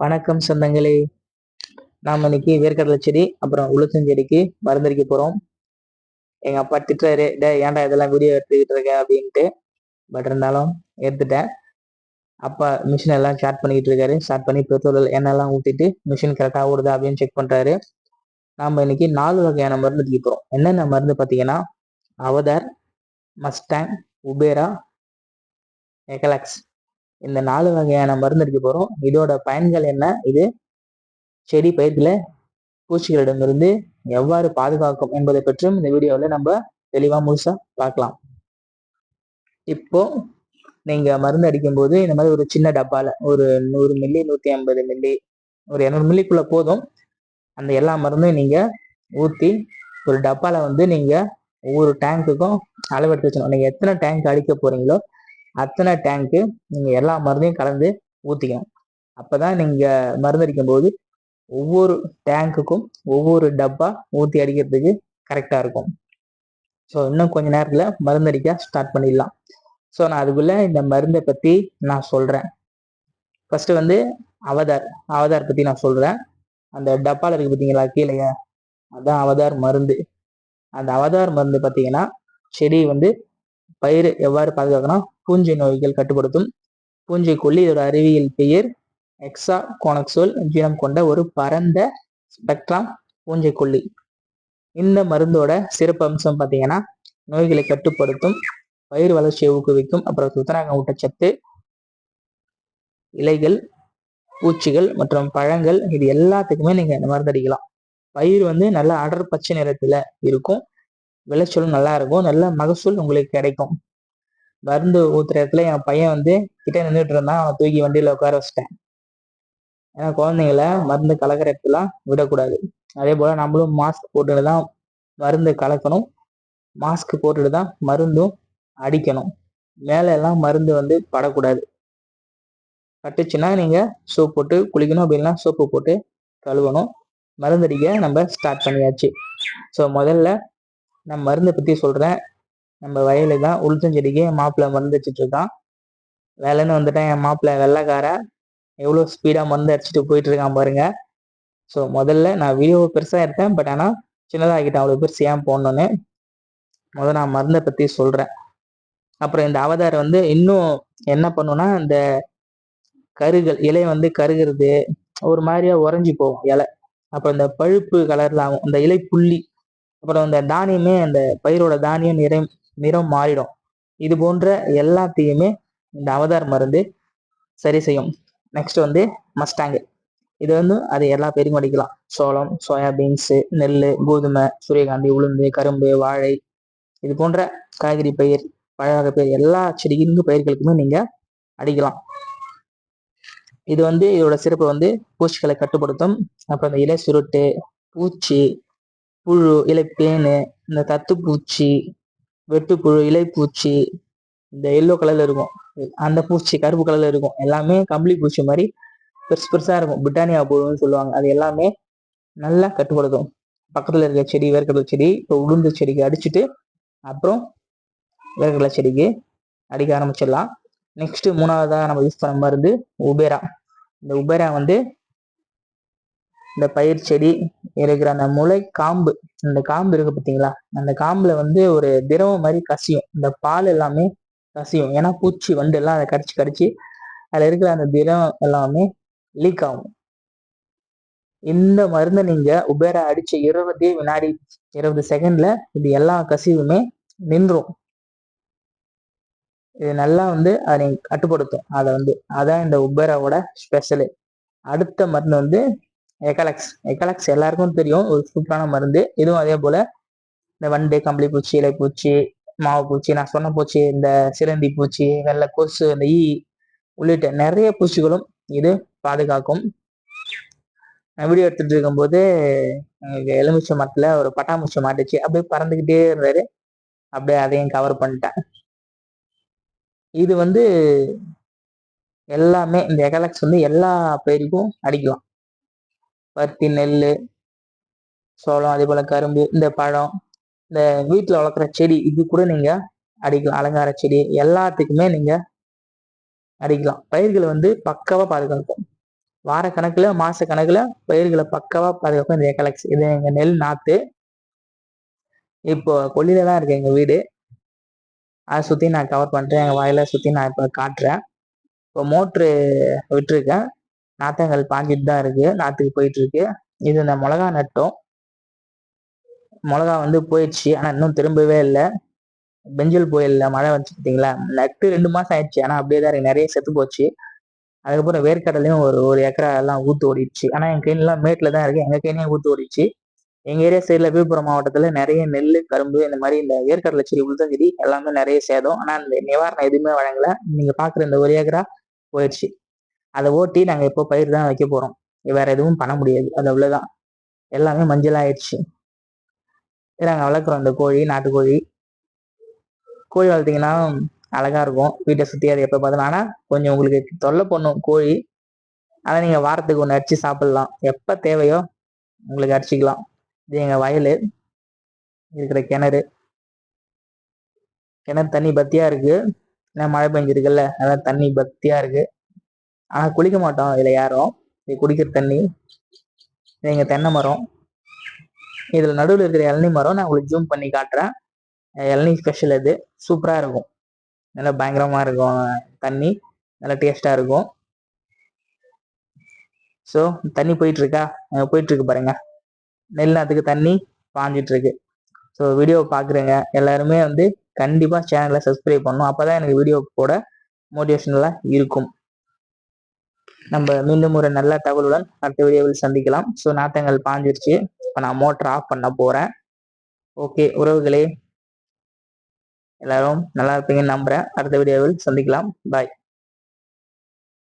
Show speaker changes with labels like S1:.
S1: வணக்கம் சொந்தங்களே. நாம் இன்னைக்கு வேர்க்கடலை செடி அப்புறம் உளுத்தஞ்செடிக்கு மருந்தடிக்க போகிறோம் எங்கள் அப்பா திட்டுறாரு டே ஏன்டா இதெல்லாம் வீடியோ எடுத்துக்கிட்டு இருக்க? அப்படின்ட்டு. பட் இருந்தாலும் எடுத்துட்டேன். அப்பா மிஷின் எல்லாம் ஸ்டார்ட் பண்ணிக்கிட்டு இருக்காரு. ஸ்டார்ட் பண்ணி பெட்ரோல் எண்ணெய்லாம் ஊற்றிட்டு மிஷின் கரெக்டாக ஓடுதா அப்படின்னு செக் பண்ணுறாரு நாம் இன்னைக்கு நாலு வகையான மருந்து அடிக்க போகிறோம் என்னென்ன மருந்து பார்த்தீங்கன்னா அவதார் மஸ்டாங் உபேரா எகலாக்ஸ் இந்த நாலு வகையான மருந்து அடிக்க போகிறோம் இதோட பயன்கள் என்ன? இது செடி பயிர்களை பூச்சிகளிடமிருந்து எவ்வாறு பாதுகாக்கும் என்பதை பற்றியும் இந்த வீடியோவில் நம்ம தெளிவாக முழுசாக பார்க்கலாம். இப்போ நீங்கள் மருந்து அடிக்கும்போது இந்த மாதிரி ஒரு சின்ன டப்பாவில் ஒரு நூறு மில்லி நூற்றி ஐம்பது மில்லி ஒரு இரநூறு மில்லிக்குள்ளே போதும். அந்த எல்லா மருந்தும் நீங்கள் ஊற்றி ஒரு டப்பாவில் வந்து நீங்கள் ஒவ்வொரு டேங்க்குக்கும் அளவெடுத்து வச்சுக்கணும். நீங்கள் எத்தனை டேங்க் அடிக்க போகிறீங்களோ அத்தனை டேங்க்கு நீங்கள் எல்லா மருந்தையும் கலந்து ஊற்றிக்கணும் அப்போ தான் நீங்கள் மருந்தடிக்கும் போது ஒவ்வொரு டேங்க்குக்கும் ஒவ்வொரு டப்பா ஊற்றி அடிக்கிறதுக்கு கரெக்டாக இருக்கும். ஸோ இன்னும் கொஞ்ச நேரத்தில் மருந்தடிக்க ஸ்டார்ட் பண்ணிடலாம். ஸோ நான் அதுக்குள்ளே இந்த மருந்தை பற்றி நான் சொல்கிறேன் ஃபஸ்ட்டு வந்து அவதார் அவதார் பற்றி நான் சொல்கிறேன் அந்த டப்பாவில் இருக்குது பார்த்தீங்களா கீழே அதுதான் அவதார் மருந்து. அந்த அவதார் மருந்து பார்த்தீங்கன்னா செடி வந்து பயிர் எவ்வாறு பாதுகாக்கணும்? பூஞ்சை நோய்கள் கட்டுப்படுத்தும். பூஞ்சை கொல்லி இதோட அறிவியல் பெயர். எக்ஸா கோனக்சோல் ஜீனம் கொண்ட ஒரு பரந்த ஸ்பெக்ட்ரம் பூஞ்சை கொல்லி. இந்த மருந்தோட சிறப்பு அம்சம் பார்த்தீங்கன்னா நோய்களை கட்டுப்படுத்தும் பயிர் வளர்ச்சியை ஊக்குவிக்கும் அப்புறம் துத்தநாக ஊட்டச்சத்து இலைகள் பூச்சிகள் மற்றும் பழங்கள் இது எல்லாத்துக்குமே நீங்க இந்த மருந்து அடிக்கலாம். பயிர் வந்து நல்லா அடர் பச்சை நிறத்துல இருக்கும். விளைச்சலும் நல்லா இருக்கும். நல்ல மகசூல் உங்களுக்கு கிடைக்கும். மருந்து ஊத்துற இடத்துல என் பையன் வந்து கிட்ட நின்றுட்டு இருந்தான். அவன் தூக்கி வண்டியில உட்கார வச்சிட்டேன். ஏன்னா குழந்தைங்கள மருந்து கலக்கிற இடத்துலாம் விடக்கூடாது. அதே போல நம்மளும் மாஸ்க் போட்டுட்டு தான் மருந்து கலக்கணும். மாஸ்க் போட்டுட்டு தான் மருந்தும் அடிக்கணும். மேல எல்லாம் மருந்து வந்து படக்கூடாது. கட்டுச்சுன்னா நீங்க சோப் போட்டு குளிக்கணும். அப்படின்னா சோப்பு போட்டு கழுவணும். மருந்தடிக்க நம்ம ஸ்டார்ட் பண்ணியாச்சு. ஸோ முதல்ல நான் மருந்தை பற்றி சொல்கிறேன் நம்ம வயலு தான் உளுத்தஞ்செடிக்கு மாப்பிள்ளை மருந்து வச்சுட்டு இருக்கான். வேலைன்னு வந்துட்டேன். என் மாப்பிள்ளை வெள்ளைக்கார. எவ்வளோ ஸ்பீடாக மருந்து அடிச்சுட்டு போயிட்டு இருக்கான் பாருங்க. ஸோ முதல்ல நான் வீடியோ பெருசாக எடுத்தேன். பட் ஆனால் சின்னதாகிட்டேன். அவ்வளோ பெருசு ஏன் போடணுன்னு முதல்ல நான் மருந்தை பற்றி சொல்கிறேன் அப்புறம் இந்த அவதாரம் வந்து இன்னும் என்ன பண்ணுன்னா இந்த கருகள் இலை வந்து கருகிறது. ஒரு மாதிரியா உறைஞ்சி போகும் இலை. அப்புறம் இந்த பழுப்பு கலர்ல ஆகும் இந்த இலை புள்ளி. அப்புறம் இந்த தானியமே அந்த பயிரோட தானியம் நிறை நிறம் மாறிடும். இது போன்ற எல்லாத்தையுமே இந்த அவதார் மருந்து சரி செய்யும். நெக்ஸ்ட் வந்து மஸ்டாங்கு இது வந்து அது எல்லா பேருக்கும் அடிக்கலாம். சோளம் சோயாபீன்ஸு நெல் கோதுமை சூரியகாந்தி உளுந்து கரும்பு வாழை இது போன்ற காய்கறி பயிர் பழவகை பயிர் எல்லா செடிக்கு பயிர்களுக்குமே நீங்க அடிக்கலாம். இது வந்து இதோட சிறப்பு வந்து பூச்சிகளை கட்டுப்படுத்தும். அப்புறம் இந்த இலை சுருட்டு பூச்சி புழு இலைப்பேனு இந்த தத்துப்பூச்சி வெட்டுப்புழு இலைப்பூச்சி இந்த எல்லோ கலர்ல இருக்கும். அந்த பூச்சி கருப்பு கலர்ல இருக்கும். எல்லாமே கம்பளி பூச்சி மாதிரி பெருசு பெருசா இருக்கும். பிரிட்டானியா புழுன்னு சொல்லுவாங்க. அது எல்லாமே நல்லா கட்டுப்படுத்தும். பக்கத்துல இருக்க செடி வேர்க்கடலை செடி இப்போ உளுந்து செடிக்கு அடிச்சுட்டு அப்புறம் வேர்க்கடலை செடிக்கு அடிக்க ஆரம்பிச்சிடலாம். நெக்ஸ்ட் மூணாவதாக நம்ம யூஸ் பண்ண மருந்து உபேரா. இந்த உபேரா வந்து இந்த பயிர் செடி இருக்கிற அந்த முளை காம்பு அந்த காம்பு இருக்கு பார்த்தீங்களா அந்த காம்புல வந்து ஒரு திரவம் மாதிரி கசியும். இந்த பால் எல்லாமே கசியும். ஏன்னா பூச்சி வந்து எல்லாம் அதை கடிச்சு கடிச்சு அதில் இருக்கிற அந்த திரவம் எல்லாமே லீக் ஆகும். இந்த மருந்தை நீங்க உபேரா அடிச்ச இருபது வினாடி இருபது செகண்ட்ல இது எல்லா கசிவுமே நின்றும். இது நல்லா வந்து அதை கட்டுப்படுத்தும். அதை வந்து அதான் இந்த உபேராவோட ஸ்பெஷலு அடுத்த மருந்து வந்து எக்கலக்ஸ் எக்கலக்ஸ் எல்லாருக்கும் தெரியும். ஒரு சூப்பரான மருந்து. இதுவும் அதே போல இந்த வண்டு கம்பளி பூச்சி இலை பூச்சி மாவு பூச்சி நான் சொன்ன பூச்சி இந்த சிலந்தி பூச்சி வெள்ளை கொசு இந்த ஈ உள்ளிட்ட நிறைய பூச்சிகளும் இது பாதுகாக்கும். வீடியோ எடுத்துட்டு இருக்கும்போது எங்களுக்கு எலுமிச்சை மரத்துல ஒரு பட்டாம்பூச்சி மாட்டுச்சு. அப்படியே பறந்துக்கிட்டே இருந்தாரு. அப்படியே அதையும் கவர் பண்ணிட்டேன். இது வந்து எல்லாமே இந்த எகலக்ஸ் வந்து எல்லா பயிருக்கும் அடிக்கலாம். பருத்தி நெல் சோளம் அதே போல் கரும்பு இந்த பழம் இந்த வீட்டில் வளர்க்குற செடி இது கூட நீங்கள் அடிக்கலாம். அலங்கார செடி எல்லாத்துக்குமே நீங்கள் அடிக்கலாம். பயிர்களை வந்து பக்காவாக பாதுகாக்கும். வார கணக்கில் மாத கணக்கில் பயிர்களை பக்கவாக பாதுகாக்கும். இந்த எக்கலக்ஸ் இது எங்கள் நெல் நாற்று இப்போ கொல்லியில் தான் இருக்கு எங்கள் வீடு. அதை சுற்றி நான் கவர் பண்ணுறேன் எங்கள் வாயில சுற்றி நான் இப்போ காட்டுறேன். இப்போ மோட்ரு விட்டுருக்கேன். நாத்தங்கள் பாஞ்சிட்டு தான் இருக்கு. நாத்துக்கு போயிட்டு இருக்கு. இது இந்த மிளகா நட்டோம். மிளகா வந்து போயிடுச்சு. ஆனால் இன்னும் திரும்பவே இல்லை. பெஞ்சல் புயல்ல மழை வந்துச்சு பார்த்தீங்களா நட்டு ரெண்டு மாதம் ஆயிடுச்சு. ஆனால் அப்படியே தான் இருக்கு. நிறைய செத்து போச்சு. அதுக்கப்புறம் வேர்க்கடலையும் ஒரு ஒரு ஏக்கரா எல்லாம் ஊத்து ஓடிடுச்சு. ஆனால் என் கையிலாம் மேட்டில் தான் இருக்குது எங்கள் கையிலையும் ஊத்து ஓடிடுச்சு. எங்கள் ஏரியா சைடில் விழுப்புரம் மாவட்டத்தில் நிறைய நெல் கரும்பு இந்த மாதிரி இந்த வேர்க்கடலை செடி உளுத்தஞ்செடி எல்லாமே நிறைய சேதம். ஆனால் இந்த நிவாரணம் எதுவுமே வழங்கலை. நீங்கள் பார்க்குற இந்த ஒரு ஏக்கரா போயிடுச்சு. அதை ஓட்டி நாங்கள் இப்போ பயிர் தான் வைக்க போகிறோம் வேற எதுவும் பண்ண முடியாது. அது அவ்வளோதான் எல்லாமே மஞ்சள் ஆயிடுச்சு. நாங்கள் வளர்க்குறோம் இந்த கோழி நாட்டுக்கோழி கோழி. வளர்த்தீங்கன்னா அழகா இருக்கும். வீட்டை சுற்றி அது எப்போ பார்த்தாலும். ஆனால் கொஞ்சம் உங்களுக்கு தொல்லை பண்ணும் கோழி. அதை நீங்கள் வாரத்துக்கு ஒன்று அடிச்சு சாப்பிடலாம். எப்போ தேவையோ உங்களுக்கு அடிச்சுக்கலாம். இது எங்கள் வயல். இருக்கிற கிணறு. கிணறு தண்ணி பத்தியா இருக்கு. ஏன்னா மழை பெஞ்சிருக்குல்ல. அதான் தண்ணி பத்தியா இருக்கு. ஆனா குளிக்க மாட்டோம். இதுல யாரும் இது குடிக்கிற தண்ணி இது தென்னை மரம். இதுல நடுவில் இருக்கிற இளநீ மரம் நான் உங்களுக்கு ஜூம் பண்ணி காட்டுறேன். இளநீ ஸ்பெஷல் இது சூப்பரா இருக்கும். நல்லா பயங்கரமா இருக்கும். தண்ணி நல்லா டேஸ்டா இருக்கும். ஸோ தண்ணி போயிட்டு இருக்கா போயிட்டு இருக்கு பாருங்க. நெல் நாத்துக்கு தண்ணி பாஞ்சிட்டு இருக்கு ஸோ வீடியோ பார்க்குறேங்க எல்லாருமே வந்து கண்டிப்பாக சேனலை சப்ஸ்கிரைப் பண்ணணும். அப்போ தான் எனக்கு வீடியோ போட மோட்டிவேஷனலாக இருக்கும். நம்ம மீண்டும் ஒரு நல்ல தகவலுடன் அடுத்த வீடியோவில் சந்திக்கலாம். ஸோ நாத்தங்கள் பாஞ்சிருச்சு. இப்போ நான் மோட்டர் ஆஃப் பண்ண போகிறேன் ஓகே உறவுகளே. எல்லாரும் நல்லா இருப்பீங்கன்னு நம்புறேன். அடுத்த வீடியோவில் சந்திக்கலாம். பாய்